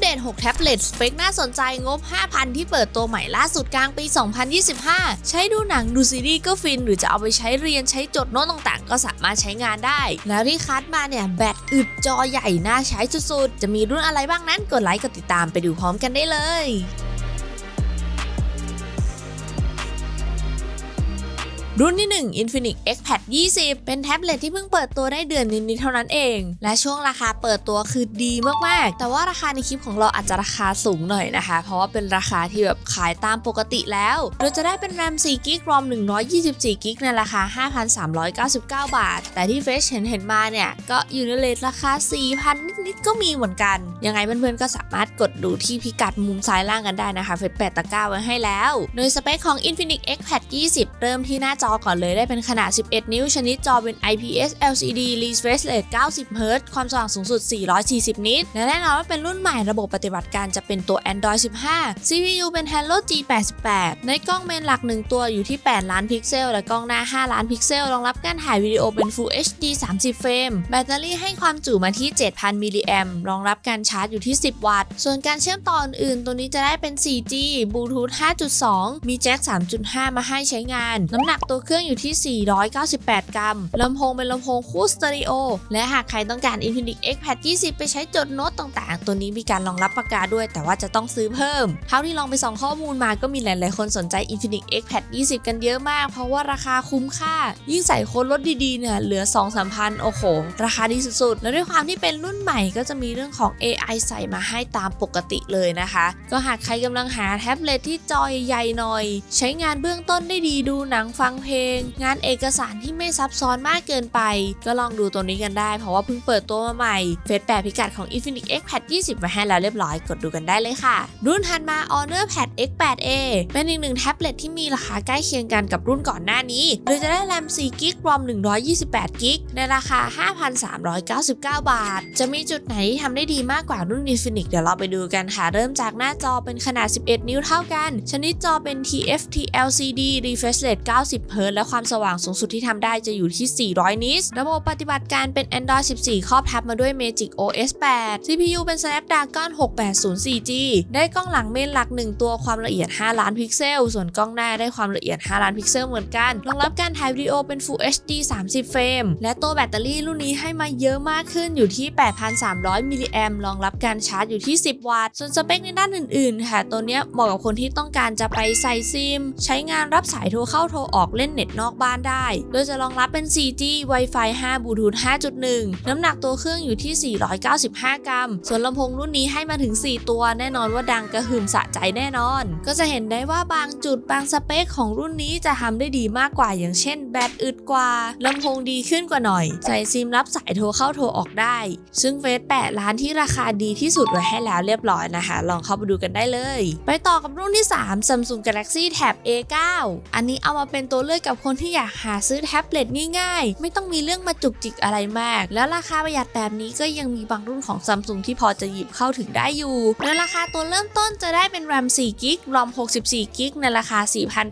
เดต 6 แท็บเล็ต สเปคน่าสนใจงบ 5,000 ที่เปิดตัวใหม่ล่าสุดกลางปี 2025 ใช้ดูหนังดูซีรีส์ก็ฟิน หรือจะเอาไปใช้เรียนใช้จดโน้ตต่างๆ ก็สามารถใช้งานได้ แล้วที่คัดมาเนี่ย แบตอึดจอใหญ่น่าใช้สุดๆ จะมีรุ่นอะไรบ้างนั้นกดไลค์กดติดตามไปดูพร้อมกันได้เลย รุ่นที่ 1 Infinix Xpad 20 เป็นแท็บเล็ตที่เพิ่งเปิดตัวได้เดือนนิดๆเท่านั้นเอง และช่วงราคาเปิดตัวคือดีมากๆ แต่ว่าราคาในคลิปของเราอาจจะราคาสูงหน่อยนะคะ เพราะว่าเป็นราคาที่แบบขายตามปกติแล้ว โดยจะได้เป็น RAM 4 g b ROM 124 g b ในราคา 5,399 บาท แต่ที่เฟชเห็นเห็นมาเนี่ย ก็อยู่ในเลทราคา 4,000นิดๆก็มีเหมือนกัน ยังไงเพื่อนๆก็สามารถกดดูที่พิกัดมุมซ้ายล่างกันได้นะคะเฟซแปดตะกร้าไว้ให้แล้ว โดยสเปคของ Infinix Xpad 20 เริ่มที่หน้าจอก่อนเลยได้เป็นขนาด 11 นิ้วชนิดจอเป็น IPS LCD refresh rate 90 Hz ความสว่างสูงสุด 440 นิตและแน่นอนว่าเป็นรุ่นใหม่ระบบปฏิบัติการจะเป็นตัว Android 15 CPU เป็น Helio G88 ในกล้องเมนหลัก 1 ตัวอยู่ที่ 8 ล้านพิกเซล และกล้องหน้า 5 ล้านพิกเซล รองรับการถ่ายวิดีโอเป็น Full HD 30 เฟรม แบตเตอรี่ให้ความจุมาที่ 7,000มิลลิแอมรองรับการชาร์จอยู่ที่ 10 วัตต์ ส่วนการเชื่อมต่ออื่นๆ ตัวนี้จะได้เป็น 4G Bluetooth 5.2 มีแจ็ค 3.5 มาให้ใช้งาน น้ำหนักตัวเครื่องอยู่ที่ 498 กรัม ลำโพงเป็นลำโพงคู่สเตอริโอ และหากใครต้องการ Infinix Xpad 20 ไปใช้จดโน้ตต่างๆ ตัวนี้มีการรองรับปากกาด้วย แต่ว่าจะต้องซื้อเพิ่ม เท่าที่ลองไปส่องข้อมูลมาก็มีหลายๆ คนสนใจ Infinix Xpad 20 กันเยอะมาก เพราะว่าราคาคุ้มค่า ยิ่งใส่โค้ดลดดีๆ เนี่ย เหลือ 2 3 พัน โอ้โห ราคาดีสุดๆ แล้วด้วยความที่เป็นรุ่นใหม่ก็จะมีเรื่องของ AI ใส่มาให้ตามปกติเลยนะคะ ก็หากใครกำลังหาแท็บเล็ตที่จอใหญ่หน่อย ใช้งานเบื้องต้นได้ดีดูหนังฟังเพลง งานเอกสารที่ไม่ซับซ้อนมากเกินไป ก็ลองดูตัวนี้กันได้ เพราะว่าเพิ่งเปิดตัวมาใหม่เฟซแปดพิกัดของ Infinix Xpad 20 มาให้แล้วเรียบร้อยกดดูกันได้เลยค่ะ รุ่นถัดมา Honor Pad X8a เป็นอีกหนึ่งแท็บเล็ตที่มีราคาใกล้เคียงกันกับรุ่นก่อนหน้านี้ โดยจะได้ RAM 4 g b ROM 128 g b ในราคา 5,399 บาท จะมีจุดไหนที่ทำได้ดีมากกว่ารุ่น Infinix เดี๋ยวเราไปดูกันค่ะ เริ่มจากหน้าจอเป็นขนาด 11 นิ้วเท่ากัน ชนิดจอเป็น TFT LCD refresh rate 90 Hz และความสว่างสูงสุดที่ทำได้จะอยู่ที่ 400 นิตระบบปฏิบัติการเป็น Android 14 ครอบทับมาด้วย Magic OS 8 CPU เป็น Snapdragon 680 4G ได้กล้องหลังเมนหลัก 1 ตัวความละเอียด 5 ล้านพิกเซล ส่วนกล้องหน้าได้ความละเอียด 5 ล้านพิกเซลเหมือนกันรองรับการถ่ายวิดีโอเป็น Full HD 30 เฟรม และตัวแบตเตอรี่รุ่นนี้ให้มาเยอะมากขึ้นอยู่ที่300มิลลิแอมรองรับการชาร์จอยู่ที่ 10 วัตต์ ส่วนสเปคในด้านอื่นๆ ค่ะ ตัวเนี้ยเหมาะกับคนที่ต้องการจะไปใส่ซิม ใช้งานรับสายโทรเข้าโทรออกเล่นเน็ตนอกบ้านได้ โดยจะรองรับเป็น 4G Wi-Fi 5 Bluetooth 5.1 น้ำหนักตัวเครื่องอยู่ที่ 495 กรัม ส่วนลำโพงรุ่นนี้ให้มาถึง 4 ตัว แน่นอนว่าดังกระหึ่มสะใจแน่นอน ก็จะเห็นได้ว่าบางจุดบางสเปคของรุ่นนี้จะทำได้ดีมากกว่าอย่างเช่น แบตอึดกว่าลำโพงดีขึ้นกว่าหน่อย ใส่ซิมรับสายโทรเข้าโทรออกได้ ซึ่งเฟส8ร้านที่ราคาดีที่สุดไว้ให้แล้วเรียบร้อยนะคะ ลองเข้าไปดูกันได้เลย ไปต่อกับรุ่นที่ 3 Samsung Galaxy Tab A9 อันนี้เอามาเป็นตัวเลือกกับคนที่อยากหาซื้อแท็บเล็ตง่ายๆ ไม่ต้องมีเรื่องมาจุกจิกอะไรมาก แล้วราคาประหยัดแบบนี้ก็ยังมีบางรุ่นของ Samsung ที่พอจะหยิบเข้าถึงได้อยู่โดยราคาตัวเริ่มต้นจะได้เป็น RAM 4 g b ROM 64 g b ในราคา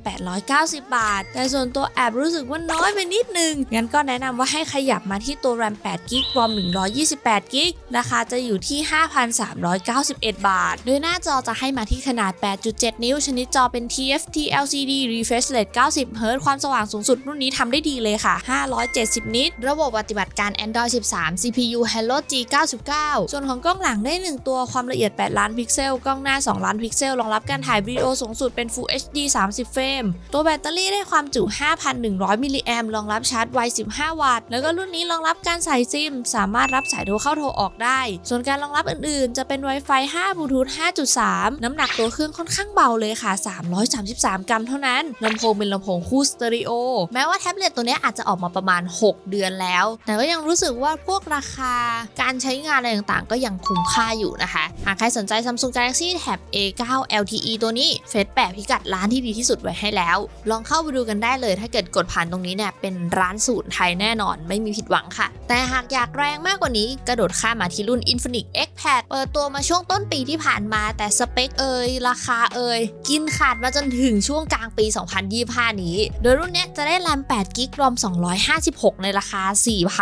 4,890 บาท แต่ส่วนตัวแอบรู้สึกว่าน้อยไปนิดนึงงั้นก็แนะนำว่าให้ขยับมาที่ตัว RAM 8 g b ROM 128 g ราคาจะอยู่ที่ 5,391 บาท โดยหน้าจอจะให้มาที่ขนาด 8.7 นิ้ว ชนิดจอเป็น TFT LCD refresh rate 90 Hz ความสว่างสูงสุดรุ่นนี้ทำได้ดีเลยค่ะ 570 นิต ระบบปฏิบัติการ Android 13 CPU Hello G99 ส่วนของกล้องหลังได้ 1 ตัว ความละเอียด 8 ล้านพิกเซล กล้องหน้า 2 ล้านพิกเซล รองรับการถ่ายวิดีโอสูงสุดเป็น Full HD 30 เฟรม ตัวแบตเตอรี่ได้ความจุ 5,100 มิลลิแอมรองรับชาร์จไว 15 วัตต์ แล้วก็รุ่นนี้รองรับการใส่ซิม สามารถรับสายโทรเข้าโทรออกได้ ส่วนการรองรับอื่นๆ จะเป็น Wi-Fi 5 Bluetooth 5.3 น้ำหนักตัวเครื่องค่อนข้างเบาเลยค่ะ 333 กรัมเท่านั้น ลำโพงเป็นลำโพงคู่สเตอริโอ แม้ว่าแท็บเล็ตตัวนี้อาจจะออกมาประมาณ 6 เดือนแล้ว แต่ก็ยังรู้สึกว่าพวกราคา การใช้งานอะไรต่างๆ ก็ยังคุ้มค่าอยู่นะคะ หากใครสนใจ Samsung Galaxy Tab A9 LTE ตัวนี้เฟซแปะพิกัดร้านที่ดีที่สุดไว้ให้แล้ว ลองเข้าไปดูกันได้เลย ถ้าเกิดกดผ่านตรงนี้เนี่ยเป็นร้านสูตรไทยแน่นอนไม่มีผิดหวังค่ะ แต่หากอยากแรงมากกว่านี้กระโดดข้ามมาที่รุ่น Infinix Xpad เปิดตัวมาช่วงต้นปีที่ผ่านมา แต่สเปคเอ่ยราคาเอ่ยกินขาดมาจนถึงช่วงกลางปี 2025 นี้ โดยรุ่นนี้จะได้แรม8กิกรอม 256 ในราคา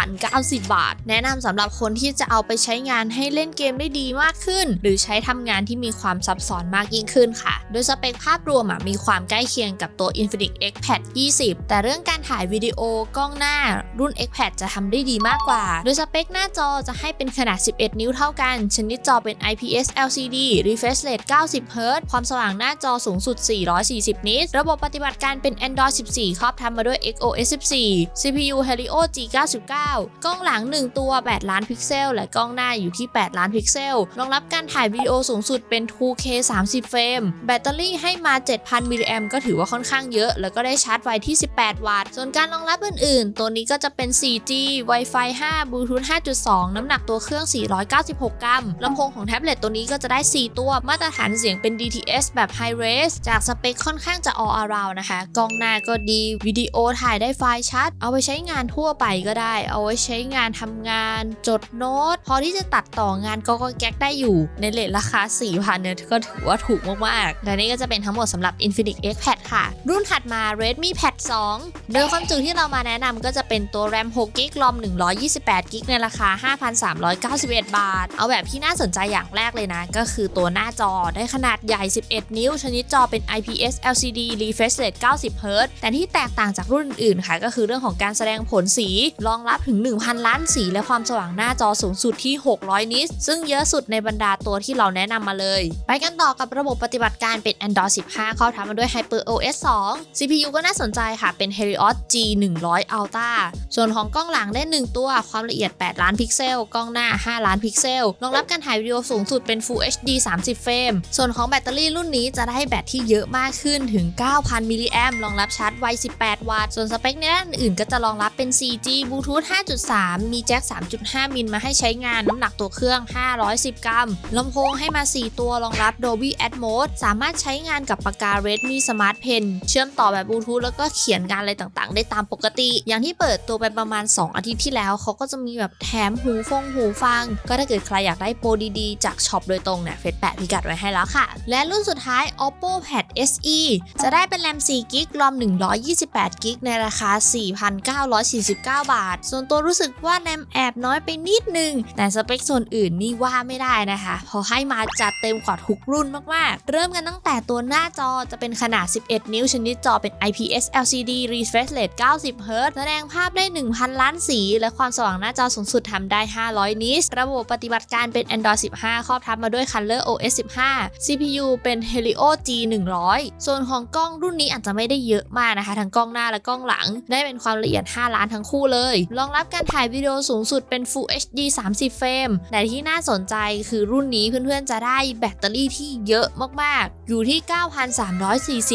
4,090 บาท แนะนำสำหรับคนที่จะเอาไปใช้งานให้เล่นเกมได้ดีมากขึ้น หรือใช้ทำงานที่มีความซับซ้อนมากยิ่งขึ้นค่ะ โดยสเปคภาพรวมมีความใกล้เคียงกับตัว Infinix Xpad 20 แต่เรื่องการถ่ายวิดีโอ กล้องหน้ารุ่น Xpad จะทำได้ดีมากกว่า โดยสเปคหน้าจอจะให้เป็นขนาด 11 นิ้วเท่ากัน ชนิดจอเป็น IPS LCD refresh rate 90 Hz ความสว่างหน้าจอสูงสุด 440 นิต ระบบปฏิบัติการเป็น Android 14 ครอบทำมาด้วย XOS 14 CPU Helio G99 กล้องหลัง 1 ตัว 8 ล้านพิกเซล และกล้องหน้าอยู่ที่ 8 ล้านพิกเซล รองรับการถ่ายวิดีโอสูงสุดเป็น 2K 30 เฟรม แบตเตอรี่ให้มา 7,000 มิลลิแอมก็ถือว่าค่อนข้างเยอะ แล้วก็ได้ชาร์จไวที่ 18 วัตต์ ส่วนการรองรับอื่น ๆ ตัวนี้ก็จะเป็น 4G Wi-Fi 5 Bluetooth 5.2 น้ำหนักตัวเครื่อง 496 กรัม ลำโพงของแท็บเล็ตตัวนี้ก็จะได้ 4 ตัว มาตรฐานเสียงเป็น DTS แบบ High Res จากสเปคค่อนข้างจะ all around นะคะ กล้องหน้าก็ดี วิดีโอถ่ายได้ไฟล์ชัด เอาไปใช้งานทั่วไปก็ได้ เอาไว้ใช้งานทำงาน จดโน้ต พอที่จะตัดต่องานก็ก็แก๊กได้อยู่ ในเลทราคา 4,000เนี่ยก็ถือว่าถูกมากๆ และนี่ก็จะเป็นทั้งหมดสำหรับ Infinix Xpad ค่ะ รุ่นถัดมา Redmi Pad 2 โดยความจุที่เรามาแนะนำก็จะเป็นตัว RAM 6 g b รอม128 g b ในราคา5,391 บาท เอาแบบที่น่าสนใจอย่างแรกเลยนะ ก็คือตัวหน้าจอได้ขนาดใหญ่ 11 นิ้ว ชนิดจอเป็น IPS LCD refresh rate 90 Hz แต่ที่แตกต่างจากรุ่นอื่นค่ะ ก็คือเรื่องของการแสดงผลสี รองรับถึง 1,000 ล้านสี และความสว่างหน้าจอสูงสุดที่ 600 นิตซึ่งเยอะสุดในบรรดาตัวที่เราแนะนำมาเลย ไปกันต่อกับระบบปฏิบัติการเป็น Android 15 เข้าทำมาด้วย HyperOS 2 CPU ก็น่าสนใจค่ะ เป็น Helios G100 Ultra ส่วนของกล้องหลังได้ 1 ตัว ความละเอียด 8 ล้านพิกเซล กล้องหน้า 5 ล้านพิกเซล รองรับการถ่ายวิดีโอสูงสุดเป็น Full HD 30 เฟรม ส่วนของแบตเตอรี่รุ่นนี้จะได้แบตที่เยอะมากขึ้นถึง 9,000 มิลลิแอมรองรับชาร์จไว 18 วัตต์ ส่วนสเปคในด้านอื่นก็จะรองรับเป็น 4G Bluetooth 5.3 มีแจ็ค 3.5 มิลมาให้ใช้งาน น้ำหนักตัวเครื่อง 510 กรัม ลำโพงให้มา 4 ตัวรองรับ Dolby Atmos สามารถใช้งานกับปากกา Redmi Smart Pen เชื่อมต่อแบบบลูทูธแล้วก็เขียนงานอะไรต่างๆ ได้ตามปกติ อย่างที่เปิดตัวไปประมาณ 2 อาทิตย์ที่แล้วเขาก็จะมีแบบแถมหูฟงหูฟัง ก็ถ้าเกิดใครอยากได้โปรดีๆ จากช็อปโดยตรงเนี่ยเฟซแปะพิกัดไว้ให้แล้วค่ะ และรุ่นสุดท้าย Oppo Pad SE จะได้เป็นแรม4กิกรอม128กิกในราคา 4,949 บาท ส่วนตัวรู้สึกว่าแรมแอบน้อยไปนิดนึง แต่สเปคส่วนอื่นนี่ว่าไม่ได้นะคะ พอให้มาจัดเต็มกว่าทุกรุ่นมากๆ เริ่มกันตั้งแต่ตัวหน้าจอจะเป็นขนาด 11 นิ้วชนิดจอเป็น IPS LCD refresh rate 90 Hz แสดงภาพได้ 1,000 ล้านสี และความสว่างหน้าจอสูงสุดทำได้ 500นิตระบบปฏิบัติการเป็น Android 15 ครอบทับมาด้วย Color OS 15 CPU เป็น Helio G100 ส่วนของกล้องรุ่นนี้อาจจะไม่ได้เยอะมากนะคะ ทั้งกล้องหน้าและกล้องหลัง ได้เป็นความละเอียด 5 ล้านทั้งคู่เลย รองรับการถ่ายวิดีโอสูงสุดเป็น Full HD 30 เฟรม แต่ที่น่าสนใจคือรุ่นนี้เพื่อนๆจะได้แบตเตอรี่ที่เยอะมากๆ อยู่ที่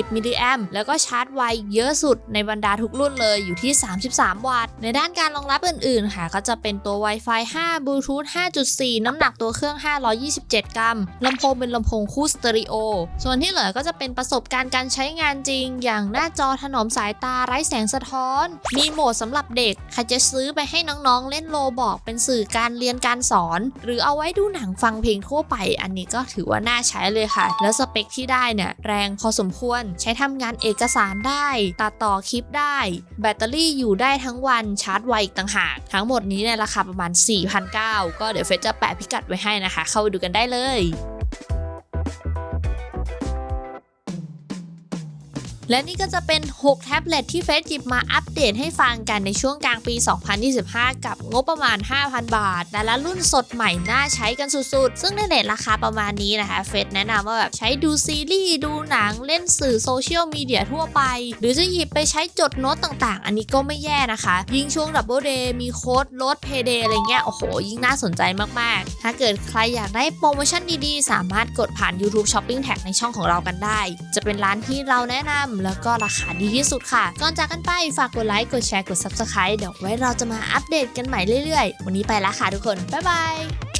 9,340 มิลลิแอมแล้วก็ชาร์จไวเยอะสุดในบรรดาทุกรุ่นเลยอยู่ที่ 33 วัตต์ ในด้านการรองรับอื่นๆ ค่ะ ก็จะเป็นตัว Wi-Fi 5 Bluetooth 5.4 น้ำหนักตัวเครื่อง 527 กรัม ลำโพงเป็นลำโพงคู่สเตอริโอ ส่วนที่เหลือก็จะเป็นประสบการณ์การใช้งานจริง อย่างหน้าจอถนอมสายตาไร้แสงสะท้อน มีโหมดสำหรับเด็กใครจะซื้อไปให้น้องๆ เล่นโลบอกเป็นสื่อการเรียนการสอน หรือเอาไว้ดูหนังฟังเพลงทั่วไป อันนี้ก็ถือว่าน่าใช้เลยค่ะ แล้วสเปคที่ได้เนี่ยแรงพอสมควร ใช้ทำงานเอกสารได้ ตัดต่อคลิปได้ แบตเตอรี่อยู่ได้ทั้งวันชาร์จไวอีกต่างหาก ทั้งหมดนี้ในราคาประมาณ 4,900ก็เดี๋ยวเฟซจะแปะพิกัดไว้ให้นะคะ เข้าไปดูกันได้เลย และนี่ก็จะเป็น 6 แท็บเล็ตที่เฟซหยิบมาอัปเดตให้ฟังกันในช่วงกลางปี 2025 กับงบประมาณ 5,000 บาท แต่ละรุ่นสดใหม่น่าใช้กันสุดๆ ซึ่งในเลทราคาประมาณนี้นะคะ เฟซแนะนำว่าแบบใช้ดูซีรีส์ดูหนังเล่นสื่อโซเชียลมีเดียทั่วไป หรือจะหยิบไปใช้จดโน้ตต่างๆ อันนี้ก็ไม่แย่นะคะ ยิ่งช่วงดับเบิลเดย์มีโค้ดลดเพย์เดย์อะไรเงี้ยโอ้โห ยิ่งน่าสนใจมากๆ ถ้าเกิดใครอยากได้โปรโมชั่นดีๆ สามารถกดผ่าน YouTube Shopping Tag ในช่องของเรากันได้ จะเป็นร้านที่เราแนะนำแล้วก็ราคาดีที่สุดค่ะ ก่อนจากกันไปฝากกดไลค์ กดแชร์ กด Subscribe เดี๋ยวไว้เราจะมาอัปเดตกันใหม่เรื่อยๆ วันนี้ไปแล้วค่ะทุกคน บ๊ายบาย